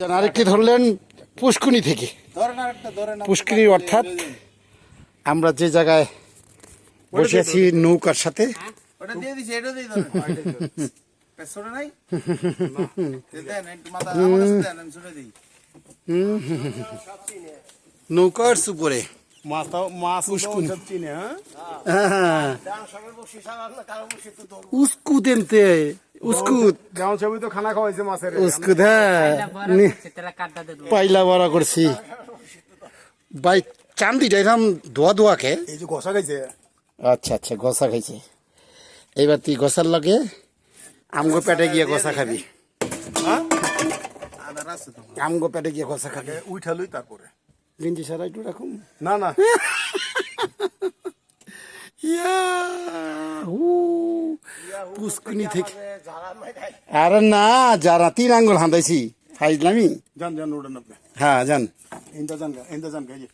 আরেকটি ধরলেন পুষ্কুনি থেকে। ধরেন আরেকটা ধরেন পুষ্কিনি অর্থাৎ আমরা যে জায়গায় বসে আছি নৌকার সাথে। ওটা দিয়ে দিছি এটা দিয়ে ধরেন। পেছনে নাই? দে দেন নৌকার উপরে। উস্কুদ ছবি তো খানা খাওয়াইছে মাছের। উস্কুদ হ্যাঁ। পাইলা বড়া করছি বাই চান্দিটা এরকম দোয়া দোয়াকে এই যে ঘষা খাইছে। আচ্ছা আচ্ছা গসা খাইছে। এইবার তুই গসার লগে আমগো পেটে গিয়ে গসা খাবি। হ্যাঁ? আদার আছে তো আমগো পেটে গিয়ে গসা খাবি। উঠালুই তারপরে। গেঞ্জি সারা একটু রাখুন না না। ইয়াহু! পুষ্কুনি থেকে যারা মাইরাই আরে না যারা তিন আঙ্গুল হাঁদাইছি ফাইজলামি? যান যান উড়েন আপনি। হ্যাঁ জান ইন্দা যান ইন্দা যান গা এই যে।